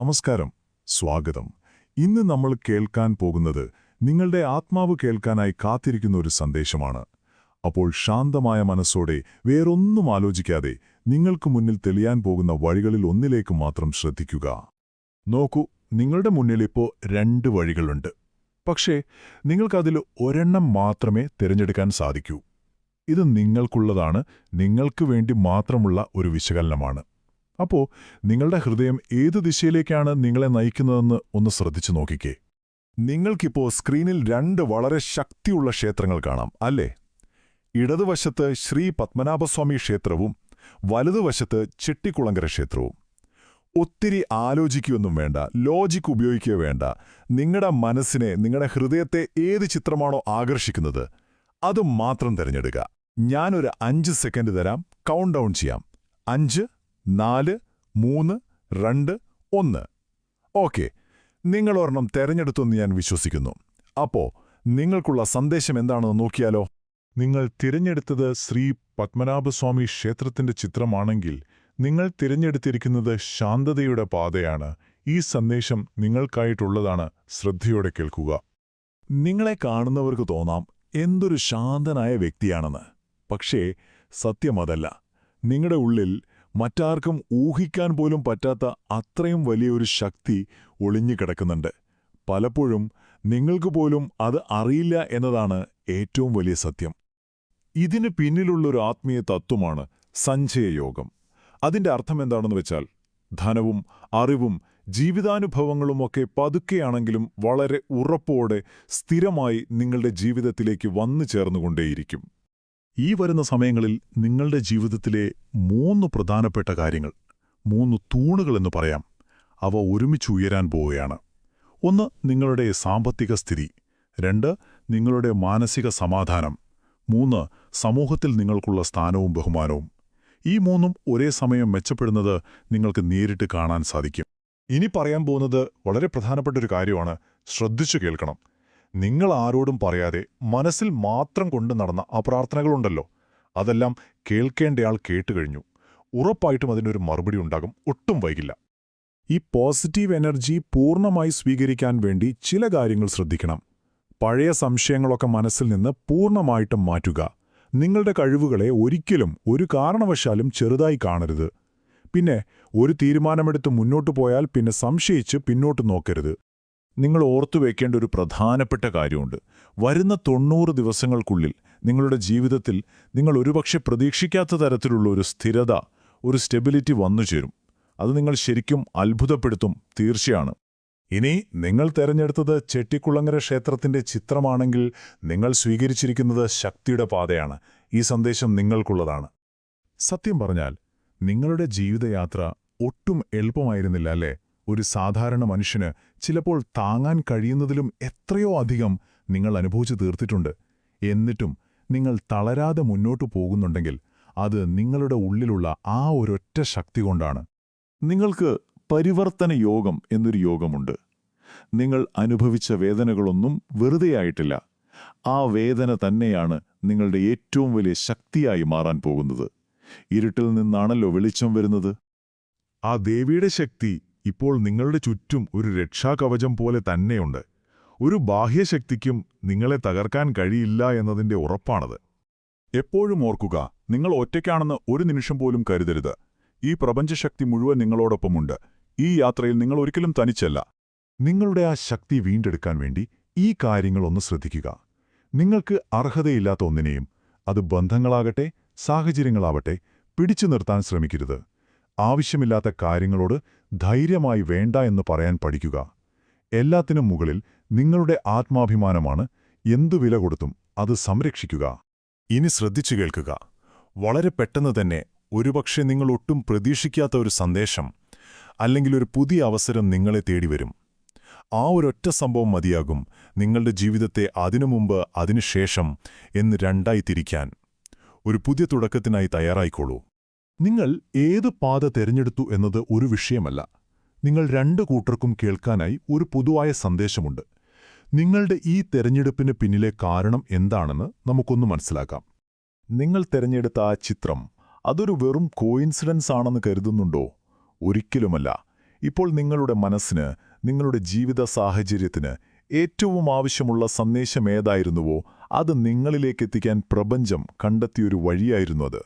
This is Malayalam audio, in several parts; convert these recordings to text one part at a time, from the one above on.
നമസ്കാരം. സ്വാഗതം. ഇന്ന് നമ്മൾ കേൾക്കാൻ പോകുന്നത് നിങ്ങളുടെ ആത്മാവ് കേൾക്കാനായി കാത്തിരിക്കുന്ന ഒരു സന്ദേശമാണ്. അപ്പോൾ ശാന്തമായ മനസ്സോടെ വേറൊന്നും ആലോചിക്കാതെ നിങ്ങൾക്ക് മുന്നിൽ തെളിയാൻ പോകുന്ന വഴികളിൽ ഒന്നിലേക്ക് മാത്രം ശ്രദ്ധിക്കുക. നോക്കൂ നിങ്ങളുടെ മുന്നിൽ ഇപ്പോൾ രണ്ട് വഴികളുണ്ട്. പക്ഷേ നിങ്ങൾക്കതിൽ ഒരെണ്ണം മാത്രമേ തിരഞ്ഞെടുക്കാൻ സാധിക്കൂ. ഇത് നിങ്ങൾക്കുള്ളതാണ് നിങ്ങൾക്ക് വേണ്ടി മാത്രമുള്ള ഒരു വിശകലനമാണ്. അപ്പോ നിങ്ങളുടെ ഹൃദയം ഏത് ദിശയിലേക്കാണ് നിങ്ങളെ നയിക്കുന്നതെന്ന് ഒന്ന് ശ്രദ്ധിച്ചു നോക്കിക്കേ. നിങ്ങൾക്കിപ്പോ സ്ക്രീനിൽ രണ്ട് വളരെ ശക്തിയുള്ള ക്ഷേത്രങ്ങൾ കാണാം അല്ലേ? ഇടതുവശത്ത് ശ്രീ പത്മനാഭസ്വാമി ക്ഷേത്രവും വലതുവശത്ത് ചെട്ടിക്കുളങ്കര ക്ഷേത്രവും. ഒത്തിരി ആലോചിക്കുകയൊന്നും വേണ്ട ലോജിക് ഉപയോഗിക്കുക വേണ്ട. നിങ്ങളുടെ മനസ്സിനെ നിങ്ങളുടെ ഹൃദയത്തെ ഏത് ചിത്രമാണോ ആകർഷിക്കുന്നത് അത് മാത്രം തിരഞ്ഞെടുക്കുക ഞാനൊരു അഞ്ച് സെക്കൻഡ് തരാം കൗണ്ട് ഡൗൺ ചെയ്യാം. അഞ്ച് നാല് മൂന്ന് രണ്ട് ഒന്ന്. ഓക്കെ. നിങ്ങൾ ഒരെണ്ണം തെരഞ്ഞെടുത്തെന്ന് ഞാൻ വിശ്വസിക്കുന്നു. അപ്പോ നിങ്ങൾക്കുള്ള സന്ദേശം എന്താണെന്ന് നോക്കിയാലോ? നിങ്ങൾ തിരഞ്ഞെടുത്തത് ശ്രീ പത്മനാഭസ്വാമി ക്ഷേത്രത്തിന്റെ ചിത്രമാണെങ്കിൽ നിങ്ങൾ തിരഞ്ഞെടുത്തിരിക്കുന്നത് ശാന്തതയുടെ പാതയാണ്. ഈ സന്ദേശം നിങ്ങൾക്കായിട്ടുള്ളതാണ്. ശ്രദ്ധയോടെ കേൾക്കുക. നിങ്ങളെ കാണുന്നവർക്ക് തോന്നാം എന്തൊരു ശാന്തനായ വ്യക്തിയാണെന്ന്. പക്ഷേ സത്യമതല്ല. നിങ്ങളുടെ ഉള്ളിൽ മറ്റാർക്കും ഊഹിക്കാൻ പോലും പറ്റാത്ത അത്രയും വലിയൊരു ശക്തി ഒളിഞ്ഞുകിടക്കുന്നുണ്ട് പലപ്പോഴും നിങ്ങൾക്ക് പോലും അത് അറിയില്ല എന്നതാണ് ഏറ്റവും വലിയ സത്യം. ഇതിന് പിന്നിലുള്ളൊരു ആത്മീയ തത്വമാണ് സഞ്ചയയോഗം. അതിന്റെ അർത്ഥം എന്താണെന്ന് വെച്ചാൽ ധനവും അറിവും ജീവിതാനുഭവങ്ങളുമൊക്കെ പതുക്കെയാണെങ്കിലും വളരെ ഉറപ്പോടെ സ്ഥിരമായി നിങ്ങളുടെ ജീവിതത്തിലേക്ക് വന്നു ചേർന്നുകൊണ്ടേയിരിക്കും. ഈ വരുന്ന സമയങ്ങളിൽ നിങ്ങളുടെ ജീവിതത്തിലെ മൂന്ന് പ്രധാനപ്പെട്ട കാര്യങ്ങൾ മൂന്ന് തൂണുകളെന്ന് പറയാം അവ ഒരുമിച്ച് ഉയരാൻ പോവുകയാണ്. ഒന്ന് നിങ്ങളുടെ സാമ്പത്തിക സ്ഥിതി. രണ്ട് നിങ്ങളുടെ മാനസിക സമാധാനം. മൂന്ന് സമൂഹത്തിൽ നിങ്ങൾക്കുള്ള സ്ഥാനവും ബഹുമാനവും. ഈ മൂന്നും ഒരേ സമയം മെച്ചപ്പെടുന്നത് നിങ്ങൾക്ക് നേരിട്ട് കാണാൻ സാധിക്കും. ഇനി പറയാൻ പോകുന്നത് വളരെ പ്രധാനപ്പെട്ട ഒരു കാര്യമാണ് ശ്രദ്ധിച്ചു കേൾക്കണം. നിങ്ങൾ ആരോടും പറയാതെ മനസ്സിൽ മാത്രം കൊണ്ടു നടന്ന ആ പ്രാർത്ഥനകളുണ്ടല്ലോ. അതെല്ലാം കേൾക്കേണ്ടയാൾ കേട്ടുകഴിഞ്ഞു ഉറപ്പായിട്ടും അതിനൊരു മറുപടി ഉണ്ടാകും. ഒട്ടും വൈകില്ല. ഈ പോസിറ്റീവ് എനർജി പൂർണമായി സ്വീകരിക്കാൻ വേണ്ടി ചില കാര്യങ്ങൾ ശ്രദ്ധിക്കണം. പഴയ സംശയങ്ങളൊക്കെ മനസ്സിൽ നിന്ന് പൂർണമായിട്ടും മാറ്റുക. നിങ്ങളുടെ കഴിവുകളെ ഒരിക്കലും ഒരു കാരണവശാലും ചെറുതായി കാണരുത്. പിന്നെ ഒരു തീരുമാനമെടുത്ത് മുന്നോട്ടു പോയാൽ പിന്നെ സംശയിച്ച് പിന്നോട്ട് നോക്കരുത്. നിങ്ങൾ ഓർത്തു വയ്ക്കേണ്ട ഒരു പ്രധാനപ്പെട്ട കാര്യമുണ്ട്. വരുന്ന തൊണ്ണൂറ് ദിവസങ്ങൾക്കുള്ളിൽ നിങ്ങളുടെ ജീവിതത്തിൽ നിങ്ങൾ ഒരുപക്ഷെ പ്രതീക്ഷിക്കാത്ത തരത്തിലുള്ള ഒരു സ്ഥിരത ഒരു സ്റ്റെബിലിറ്റി വന്നു ചേരും. അത് നിങ്ങൾ ശരിക്കും അത്ഭുതപ്പെടുത്തും തീർച്ചയാണ്. ഇനി നിങ്ങൾ തെരഞ്ഞെടുത്തത് ചെട്ടിക്കുളങ്ങര ക്ഷേത്രത്തിന്റെ ചിത്രമാണെങ്കിൽ നിങ്ങൾ സ്വീകരിച്ചിരിക്കുന്നത് ശക്തിയുടെ പാതയാണ്. ഈ സന്ദേശം നിങ്ങൾക്കുള്ളതാണ്. സത്യം പറഞ്ഞാൽ നിങ്ങളുടെ ജീവിതയാത്ര ഒട്ടും എളുപ്പമായിരുന്നില്ല അല്ലേ? ഒരു സാധാരണ മനുഷ്യന് ചിലപ്പോൾ താങ്ങാൻ കഴിയുന്നതിലും എത്രയോ അധികം നിങ്ങൾ അനുഭവിച്ചു തീർത്തിട്ടുണ്ട്. എന്നിട്ടും നിങ്ങൾ തളരാതെ മുന്നോട്ടു പോകുന്നുണ്ടെങ്കിൽ അത് നിങ്ങളുടെ ഉള്ളിലുള്ള ആ ഒരൊറ്റ ശക്തി കൊണ്ടാണ്. നിങ്ങൾക്ക് പരിവർത്തന യോഗം എന്നൊരു യോഗമുണ്ട്. നിങ്ങൾ അനുഭവിച്ച വേദനകളൊന്നും വെറുതെയായിട്ടില്ല ആ വേദന തന്നെയാണ് നിങ്ങളുടെ ഏറ്റവും വലിയ ശക്തിയായി മാറാൻ പോകുന്നത്. ഇരുട്ടിൽ നിന്നാണല്ലോ വെളിച്ചം വരുന്നത്? ആ ദേവിയുടെ ശക്തി ഇപ്പോൾ നിങ്ങളുടെ ചുറ്റും ഒരു രക്ഷാകവചം പോലെ തന്നെയുണ്ട്. ഒരു ബാഹ്യശക്തിക്കും നിങ്ങളെ തകർക്കാൻ കഴിയില്ല എന്നതിന്റെ ഉറപ്പാണത്. എപ്പോഴും ഓർക്കുക നിങ്ങൾ ഒറ്റയ്ക്കാണെന്ന് ഒരു നിമിഷം പോലും കരുതരുത്. ഈ പ്രപഞ്ചശക്തി മുഴുവൻ നിങ്ങളോടൊപ്പമുണ്ട്. ഈ യാത്രയിൽ നിങ്ങൾ ഒരിക്കലും തനിച്ചല്ല. നിങ്ങളുടെ ആ ശക്തി വീണ്ടെടുക്കാൻ വേണ്ടി ഈ കാര്യങ്ങളൊന്ന് ശ്രദ്ധിക്കുക. നിങ്ങൾക്ക് അർഹതയില്ലാത്ത ഒന്നിനെയും അത് ബന്ധങ്ങളാകട്ടെ സാഹചര്യങ്ങളാവട്ടെ പിടിച്ചു നിർത്താൻ ശ്രമിക്കരുത്. ആവശ്യമില്ലാത്ത കാര്യങ്ങളോട് ധൈര്യമായി വേണ്ട എന്ന് പറയാൻ പഠിക്കുക. എല്ലാത്തിനും മുകളിൽ നിങ്ങളുടെ ആത്മാഭിമാനമാണ്. എന്തു വില കൊടുത്തും അത് സംരക്ഷിക്കുക. ഇനി ശ്രദ്ധിച്ചു കേൾക്കുക. വളരെ പെട്ടെന്ന് തന്നെ ഒരുപക്ഷെ നിങ്ങൾ ഒട്ടും പ്രതീക്ഷിക്കാത്ത ഒരു സന്ദേശം അല്ലെങ്കിൽ ഒരു പുതിയ അവസരം നിങ്ങളെ തേടിവരും. ആ ഒരൊറ്റ സംഭവം മതിയാകും നിങ്ങളുടെ ജീവിതത്തെ അതിനു മുമ്പ് അതിനുശേഷം എന്ന് രണ്ടായി തിരിക്കാൻ. ഒരു പുതിയ തുടക്കത്തിനായി തയ്യാറായിക്കോളൂ. നിങ്ങൾ ഏത് പാത തിരഞ്ഞെടുത്തു എന്നത് ഒരു വിഷയമല്ല. നിങ്ങൾ രണ്ട് കൂട്ടർക്കും കേൾക്കാനായി ഒരു പൊതുവായ സന്ദേശമുണ്ട്. നിങ്ങളുടെ ഈ തെരഞ്ഞെടുപ്പിന് പിന്നിലെ കാരണം എന്താണെന്ന് നമുക്കൊന്ന് മനസ്സിലാക്കാം. നിങ്ങൾ തിരഞ്ഞെടുത്ത ആ ചിത്രം അതൊരു വെറും കോയിൻസിഡൻസ് ആണെന്ന് കരുതുന്നുണ്ടോ? ഒരിക്കലുമല്ല. ഇപ്പോൾ നിങ്ങളുടെ മനസ്സിന് നിങ്ങളുടെ ജീവിത സാഹചര്യത്തിന് ഏറ്റവും ആവശ്യമുള്ള സന്ദേശം ഏതായിരുന്നുവോ അത് നിങ്ങളിലേക്കെത്തിക്കാൻ പ്രപഞ്ചം കണ്ടെത്തിയൊരു വഴിയായിരുന്നു അത്.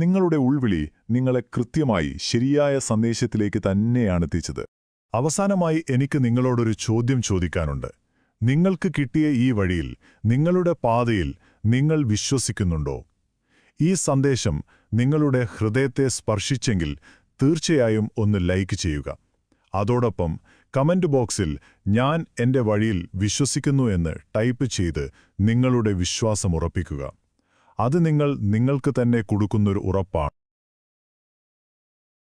നിങ്ങളുടെ ഉൾവിളി നിങ്ങളെ കൃത്യമായി ശരിയായ സന്ദേശത്തിലേക്ക് തന്നെയാണ് എത്തിച്ചത്. അവസാനമായി എനിക്ക് നിങ്ങളോടൊരു ചോദ്യം ചോദിക്കാനുണ്ട്. നിങ്ങൾക്ക് കിട്ടിയ ഈ വഴിയിൽ നിങ്ങളുടെ പാതയിൽ നിങ്ങൾ വിശ്വസിക്കുന്നുണ്ടോ? ഈ സന്ദേശം നിങ്ങളുടെ ഹൃദയത്തെ സ്പർശിച്ചെങ്കിൽ തീർച്ചയായും ഒന്ന് ലൈക്ക് ചെയ്യുക. അതോടൊപ്പം കമന്റ് ബോക്സിൽ ഞാൻ എന്റെ വഴിയിൽ വിശ്വസിക്കുന്നു എന്ന് ടൈപ്പ് ചെയ്ത് നിങ്ങളുടെ വിശ്വാസം ഉറപ്പിക്കുക. അത് നിങ്ങൾ നിങ്ങൾക്ക് തന്നെ കൊടുക്കുന്നൊരു ഉറപ്പാണ്.